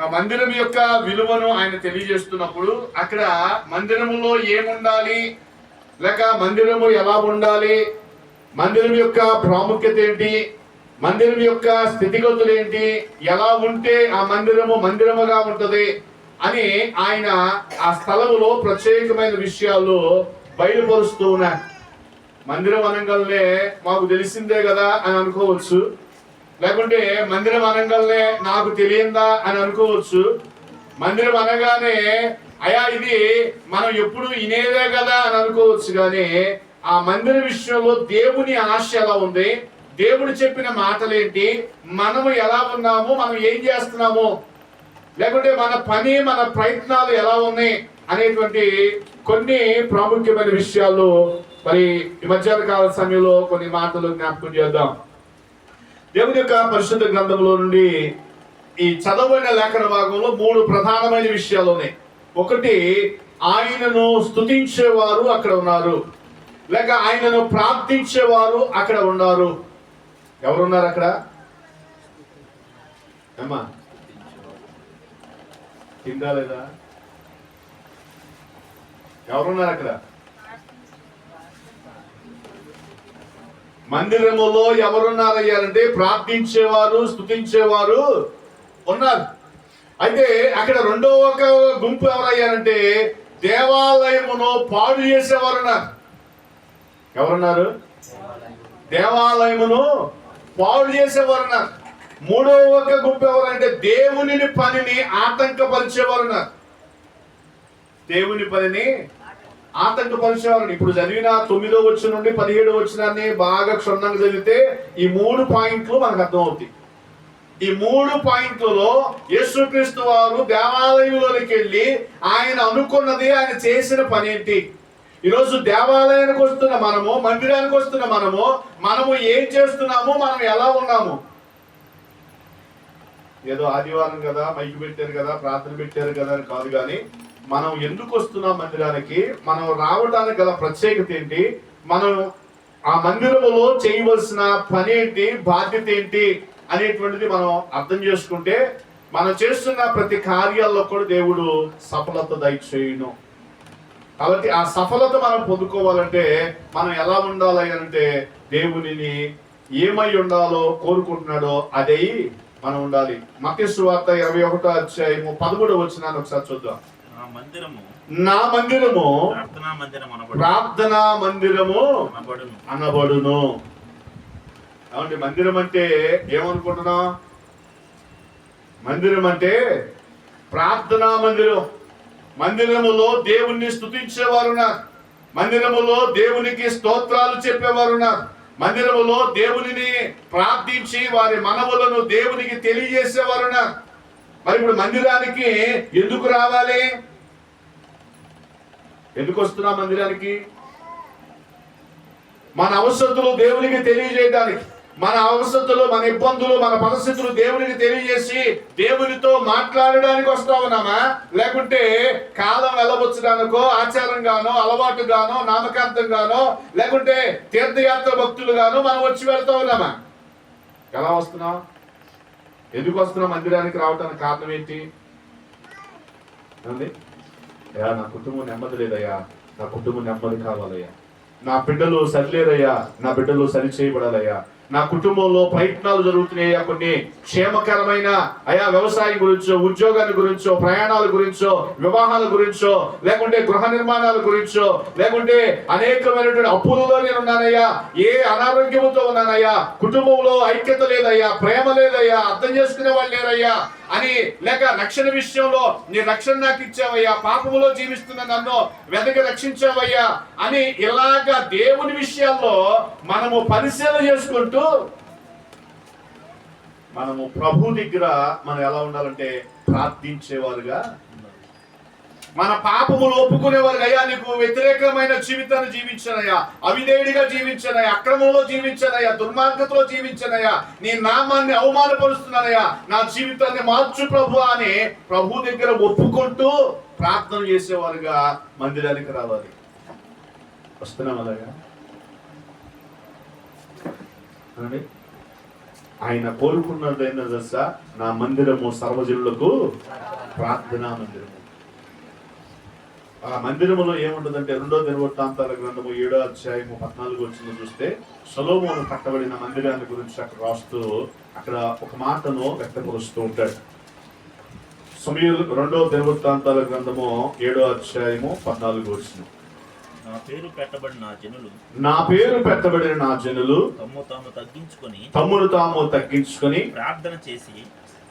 ఆ మందిరం యొక్క విలువను ఆయన తెలియజేస్తున్నప్పుడు అక్కడ మందిరములో ఏముండాలి? లేక మందిరము ఎలా ఉండాలి? మందిరం యొక్క ప్రాముఖ్యత ఏంటి? మందిరం యొక్క స్థితిగతులు ఏంటి? ఎలా ఉంటే ఆ మందిరము మందిరముగా ఉంటుంది? అని ఆయన ఆ స్థలములో ప్రత్యేకమైన విషయాలు బయలుపరుస్తూ ఉన్నారు. మందిరం అనగానే మాకు తెలిసిందే కదా అని అనుకోవచ్చు. లేకుంటే మందిరం అనగానే నాకు తెలియందా అని అనుకోవచ్చు. మందిరం అనగానే అయా ఇది మనం ఎప్పుడు ఇనేదే కదా అని అనుకోవచ్చు కానీ ఆ మందిర విషయంలో దేవుని ఆశ ఎలా ఉంది? దేవుడు చెప్పిన మాటలేంటి? మనము ఎలా ఉన్నాము? మనం ఏం చేస్తున్నాము? లేకుంటే మన పని మన ప్రయత్నాలు ఎలా ఉన్నాయి? అనేటువంటి కొన్ని ప్రాముఖ్యమైన విషయాలు మరి ఈ మధ్యాహ్న కాల సమయంలో కొన్ని మాటలు జ్ఞాపకం చేద్దాం. దేవుని యొక్క పరిశుద్ధ గ్రంథంలో నుండి ఈ చదవబడిన లేఖన భాగంలో మూడు ప్రధానమైన విషయాలు ఉన్నాయి. ఒకటి ఆయనను స్తుతించేవారు అక్కడ ఉన్నారు. లేక ఆయనను ప్రార్థించేవారు అక్కడ ఉన్నారు. ఎవరున్నారు అక్కడ? అమ్మా తిందా లేదా? ఎవరున్నారు అక్కడ? మందిరములో ఎవరున్నారయ్యారంటే ప్రార్థించేవారు స్తుతించేవారు ఉన్నారు. అయితే అక్కడ రెండో ఒక గుంపు ఎవరయ్యారంటే దేవాలయమును పాడు చేసేవారు ఉన్నారు ఎవరున్నారు? దేవాలయమును పాడు చేసేవారు ఉన్నారు మూడో ఒక గుంపు ఎవరంటే దేవుని పనిని ఆటంకపరిచేవారు ఉన్నారు దేవుని పనిని ఆతంకపరిచేవారు ఇప్పుడు చదివిన తొమ్మిదో వచ్చిన నుండి పదిహేడో వచ్చినాన్ని బాగా క్షుణ్ణంగా చదివితే ఈ మూడు పాయింట్లు మనకు అర్థమవుతాయి. ఈ మూడు పాయింట్లలో యేసుక్రీస్తు వారు దేవాలయంలోనికి వెళ్ళి ఆయన అనుకున్నది ఆయన చేసిన పని ఏంటి ఈరోజు దేవాలయానికి వస్తున్న మనము మందిరానికి వస్తున్న మనము మనము ఏం చేస్తున్నాము మనం ఎలా ఉన్నాము? ఏదో ఆదివారం కదా మైకి పెట్టారు కదా ప్రార్థన పెట్టారు కదా అని కాదు కానీ మనం ఎందుకు వస్తున్నాం మందిరానికి? మనం రావడానికి గల ప్రత్యేకత ఏంటి? మనం ఆ మందిరములో చేయవలసిన పని ఏంటి? బాధ్యత ఏంటి? అనేటువంటిది మనం అర్థం చేసుకుంటే మనం చేస్తున్న ప్రతి కార్యాల్లో కూడా దేవుడు సఫలత దయచేయును. కాబట్టి ఆ సఫలత మనం పొందుకోవాలంటే మనం ఎలా ఉండాలి అంటే దేవునిని ఏమై ఉండాలో కోరుకుంటున్నాడో అదే మనం ఉండాలి. మత్స్సు వార్త ఇరవై ఒకటో అధ్యాయము పదమూడు వచ్చినాను ఒకసారి చూద్దాం. మందిరము నా మందిరము ప్రార్థనా మందిరం అనబడు ప్రార్థనా మందిరము అనబడును. అనబడును. ఏమంటే మందిరం అంటే ఏమనుకుంటున్నాం? మందిరం అంటే ప్రార్థనా మందిరం. మందిరములో దేవుణ్ణి స్తుతించేవారున్నారు. మందిరములో దేవునికి స్తోత్రాలు చెప్పేవారున్నారు. మందిరములో దేవునిని ప్రార్థించి వారి మనవులను దేవునికి తెలియజేసేవారున్నారు. మరి ఇప్పుడు మందిరానికి ఎందుకు రావాలి? ఎందుకు వస్తున్నా మందిరానికి? మన అవసరతులు దేవునికి తెలియజేయడానికి మన అవసరతలు మన ఇబ్బందులు మన పరిస్థితులు దేవునికి తెలియజేసి దేవునితో మాట్లాడడానికి వస్తా ఉన్నామా? లేకుంటే కాలం వెళ్ళబుచ్చడానికో ఆచారంగానో అలవాటుగానో నామకార్థంగానో లేకుంటే తీర్థయాత్ర భక్తులుగానో మనం వచ్చి వెళ్తా ఉన్నామా? ఎలా వస్తున్నాం? ఎందుకు వస్తున్నాం మందిరానికి రావడానికి కారణం ఏంటి? ఏమండి? అయ్యా నా కుటుంబం నెమ్మది లేదయ్యా నా కుటుంబం నెమ్మది కావాలయ్యా. నా బిడ్డలు సరిలేరయ్యా నా బిడ్డలు సరి చేయబడాలయ్యా నా కుటుంబంలో ప్రయత్నాలు జరుగుతున్నాయా కొన్ని క్షేమకరమైన అయా వ్యవసాయం గురించో ఉద్యోగాల గురించో ప్రయాణాల గురించో వివాహాల గురించో లేకుంటే గృహ నిర్మాణాల గురించో లేకుంటే అనేకమైనటువంటి అప్పులలో నేను ఉన్నానయ్యా ఏ అనారోగ్యంతో ఉన్నానయ్యా కుటుంబంలో ఐక్యత లేదయ్యా ప్రేమ లేదయ్యా అర్థం చేసుకునే వాళ్ళు లేరయ్యా. అని లేక రక్షణ విషయంలో నీ రక్షణ నాకు ఇచ్చావయ్యా పాపములో జీవిస్తున్న నన్ను వెదకి రక్షించావయ్యా అని ఇలాగా దేవుని విషయాల్లో మనము పరిశీలన చేసుకుంటూ మనము ప్రభు దగ్గర మనం ఎలా ఉండాలంటే ప్రార్థించేవారుగా మన పాపములు ఒప్పుకునేవారు అయ్యా నీకు వ్యతిరేకమైన జీవితాన్ని జీవించనయ్యా అవిధేయుడిగా జీవించనయ్యా అక్రమంలో జీవించనయ్యా దుర్మార్గతలో జీవించనయ్యా నీ నామాన్ని అవమానపరుస్తున్నానయ్యా నా జీవితాన్ని మార్చు ప్రభు అని ప్రభు దగ్గర ఒప్పుకుంటూ ప్రార్థన చేసేవారుగా మందిరానికి రావాలి. వస్తున్నాం అలాగా? ఆయన కోరుకున్నది దశ తెలుసా నా మందిరము సర్వజనులకు ప్రార్థనా మందిరము. ఆ మందిరములో ఏముంటుందంటే రెండో దినవృత్తాంతాల గ్రంథము ఏడో అధ్యాయము పద్నాలుగు వచ్చిన చూస్తే సొలోమోను కట్టబడిన మందిరాన్ని గురించి అక్కడ రాస్తూ అక్కడ ఒక మాటను వ్యక్తపరుస్తూ ఉంటాడు. సమయంలో రెండో దినవృత్తాంతాల గ్రంథము ఏడో అధ్యాయము పద్నాలుగు వచ్చిన నా పేరు పెట్టబడిన ఆ జనులు నా పేరు పెట్టబడిన నా జనులు తమ్ము తాము తగ్గించుకొని తమ్మును తాము తగ్గించుకొని ప్రార్థన చేసి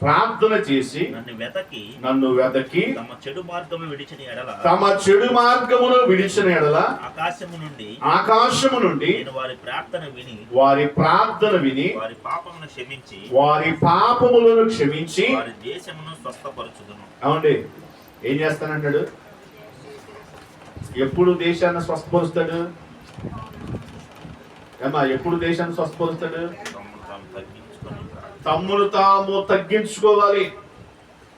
ప్రార్థన చేసి నన్ను వెతకి నన్ను వెతకి తమ చెడు మార్గము విడిచిన ఎడల తమ చెడు మార్గమును విడిచిన ఎడల ఆకాశము నుండి ఆకాశము నుండి నేను వారి ప్రార్థన విని వారి ప్రార్థన విని వారి పాపమును క్షమించి వారి పాపములను క్షమించి వారి దేశమును స్వస్థపరచుదును. ఏమండి? ఏం చేస్తానంటాడు? ఎప్పుడు దేశాన్ని స్వస్థపరుస్తాడు? ఏమా ఎప్పుడు దేశాన్ని స్వస్థపరుస్తాడు? తగ్గించుకొని తమ్మును తాము తగ్గించుకోవాలి.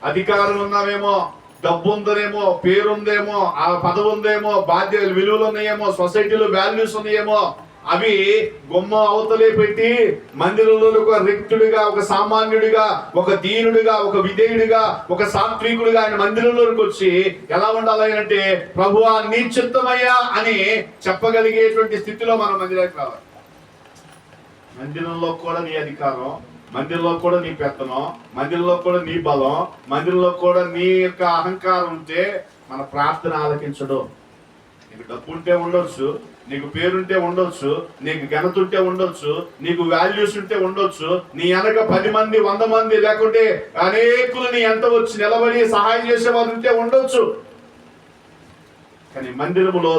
అధికారం ఉన్నామేమో డబ్బు ఉందనేమో పేరుందేమో ఆ పదవి ఉందేమో బాధ్యతలు విలువలు ఉన్నాయేమో సొసైటీలో వాల్యూస్ ఉన్నాయేమో అవి గుమ్మ అవతలే పెట్టి మందిరంలో ఒక రిక్తుడిగా ఒక సామాన్యుడిగా ఒక దీనుడిగా ఒక విధేయుడిగా ఒక సాత్వికుడిగా ఆయన మందిరంలోకి వచ్చి ఎలా ఉండాలి అంటే ప్రభువా నీ చిత్తమయ్యా అని చెప్పగలిగేటువంటి స్థితిలో మనం మందిరానికి రావాలి. మందిరంలో కూడా నీ అధికారం మందిరంలో కూడా నీ పెత్తనం మందిరంలో కూడా నీ బలం మందిరంలో కూడా నీ యొక్క అహంకారం ఉంటే మన ప్రార్థన ఆలకించడు. నీకు డబ్బు ఉంటే ఉండొచ్చు నీకు పేరుంటే ఉండొచ్చు నీకు ఘనత ఉంటే ఉండొచ్చు నీకు వాల్యూస్ ఉంటే ఉండొచ్చు నీ వెనక పది మంది వంద మంది లేకుంటే అనేకులు నీ ఎంత వచ్చి నిలబడి సహాయం చేసే వారు ఉంటే ఉండొచ్చు. కానీ మందిరములో